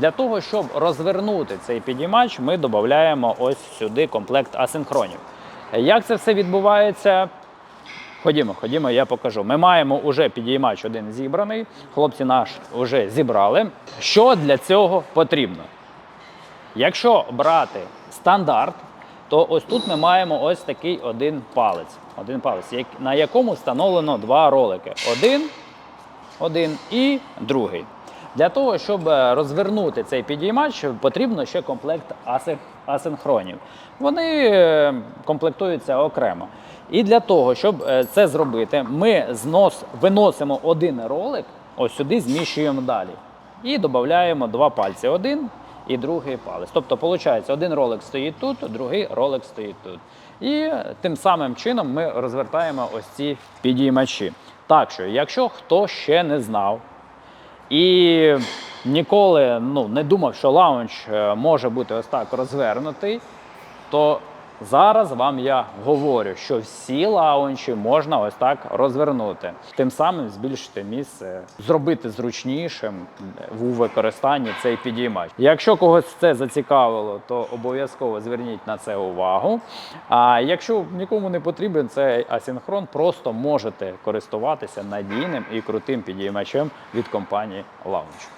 Для того, щоб розвернути цей підіймач, ми додаємо ось сюди комплект асинхронів. Як це все відбувається? Ходімо, ходімо, я покажу. Ми маємо уже підіймач один зібраний. Хлопці наш вже зібрали. Що для цього потрібно? Якщо брати стандарт, то ось тут ми маємо ось такий один палець. Один палець, на якому встановлено два ролики. Один, один і другий. Для того, щоб е, розвернути цей підіймач, потрібно ще комплект асинхронів. Вони е, комплектуються окремо. І для того, щоб е, це зробити, ми знос, виносимо один ролик, ось сюди зміщуємо далі. І додаємо два пальці. Один і другий палець. Тобто, виходить, один ролик стоїть тут, другий ролик стоїть тут. І тим самим чином ми розвертаємо ось ці підіймачі. Так що, якщо хто ще не знав, і ніколи ну, не думав, що лаунч е, може бути ось так розвернутий, то зараз вам я говорю, що всі лаунчі можна ось так розвернути. Тим самим збільшити місце, зробити зручнішим у використанні цей підіймач. Якщо когось це зацікавило, то обов'язково зверніть на це увагу. А якщо нікому не потрібен цей асинхрон, просто можете користуватися надійним і крутим підіймачем від компанії Launch.